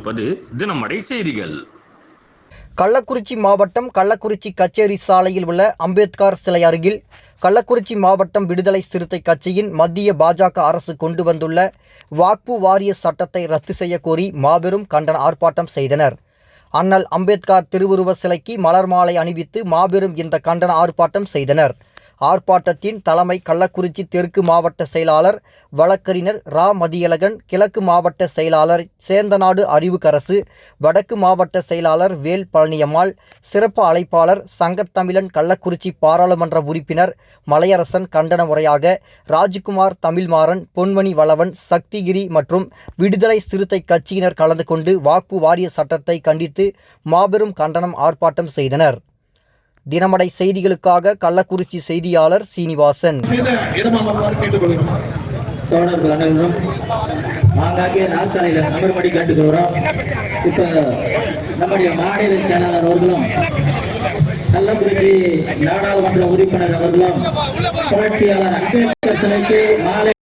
கொண்டிருப்பது தினமடை செய்திகள். கள்ளக்குறிச்சி மாவட்டம் கள்ளக்குறிச்சி கச்சேரி சாலையில் உள்ள அம்பேத்கர் சிலை அருகில் கள்ளக்குறிச்சி மாவட்டம் விடுதலை சிறுத்தை கட்சியின் மத்திய பாஜக அரசு கொண்டு வந்துள்ள வாக்பு வாரிய சட்டத்தை ரத்து செய்ய கோரி மாபெரும் கண்டன ஆர்ப்பாட்டம் செய்தனர். அண்ணல் அம்பேத்கர் திருவுருவ சிலைக்கு மலர் மாலை அணிவித்து மாபெரும் இந்த கண்டன ஆர்ப்பாட்டம் செய்தனர். ஆர்ப்பாட்டத்தின் தலைமை கள்ளக்குறிச்சி தெற்கு மாவட்ட செயலாளர் வழக்கறிஞர் ரா. மதியழகன் கிழக்கு மாவட்ட செயலாளர் சேந்தநாடு அறிவுக்கரசு வடக்கு மாவட்ட செயலாளர் வேல் பழனியம்மாள் சிறப்பு அழைப்பாளர் சங்கத்தமிழன் கள்ளக்குறிச்சி பாராளுமன்ற உறுப்பினர் மலையரசன் கண்டன உரையாக ராஜ்குமார் தமிழ்மாறன் பொன்மணி வளவன் சக்திகிரி மற்றும் விடுதலை சிறுத்தை கட்சியினர் கலந்து கொண்டு வாக்கு வாரிய சட்டத்தை கண்டித்து மாபெரும் கண்டனம் ஆர்ப்பாட்டம் செய்தனர். தினமடை செய்திகளுக்காக கள்ளக்குறிச்சி செய்தியாளர் சீனிவாசன். செய்த இடமாகுமாறு கேட்டுக்கொள்கிறோம். தோழர்கள் அனைவரும் ஆங்காங்கே நாற்காலியில் அமர்படி கேட்டுக்கொள்கிறோம். இப்போ நம்முடைய மாநில செயலாளர் அவர்களும் கள்ளக்குறிச்சி நாடாளுமன்ற உறுப்பினர் அவர்களும் புரட்சியாளர் அம்பேத்கர் சிலைக்கு மாலை